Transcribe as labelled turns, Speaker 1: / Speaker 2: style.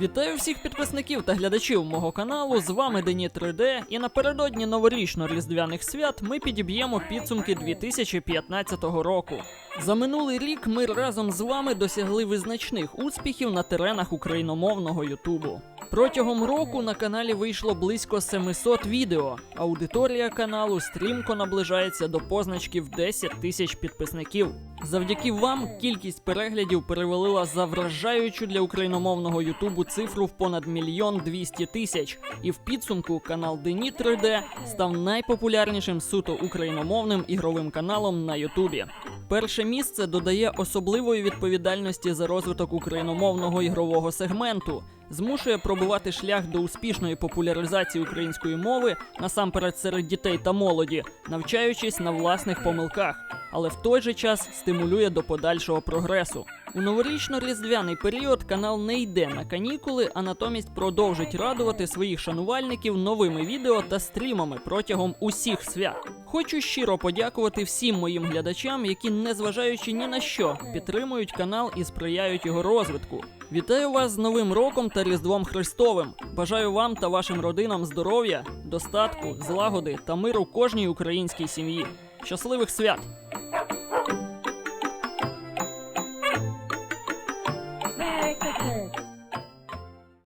Speaker 1: Вітаю всіх підписників та глядачів мого каналу. З вами Дені 3D, і напередодні новорічно-різдвяних свят ми підіб'ємо підсумки 2015 року. За минулий рік ми разом з вами досягли визначних успіхів на теренах україномовного Ютубу. Протягом року на каналі вийшло близько 700 відео. Аудиторія каналу стрімко наближається до позначки в 10 тисяч підписників. Завдяки вам кількість переглядів перевалила за вражаючу для україномовного Ютубу цифру в понад мільйон двісті тисяч. І в підсумку канал Дені 3D став найпопулярнішим суто україномовним ігровим каналом на Ютубі. Перше місце додає особливої відповідальності за розвиток україномовного ігрового сегменту, змушує пробувати шлях до успішної популяризації української мови насамперед серед дітей та молоді, навчаючись на власних помилках, але в той же час стимулює до подальшого прогресу. У новорічно-різдвяний період канал не йде на канікули, а натомість продовжить радувати своїх шанувальників новими відео та стрімами протягом усіх свят. Хочу щиро подякувати всім моїм глядачам, які, незважаючи ні на що, підтримують канал і сприяють його розвитку. Вітаю вас з Новим роком та Різдвом Христовим. Бажаю вам та вашим родинам здоров'я, достатку, злагоди та миру кожній українській сім'ї. Щасливих свят!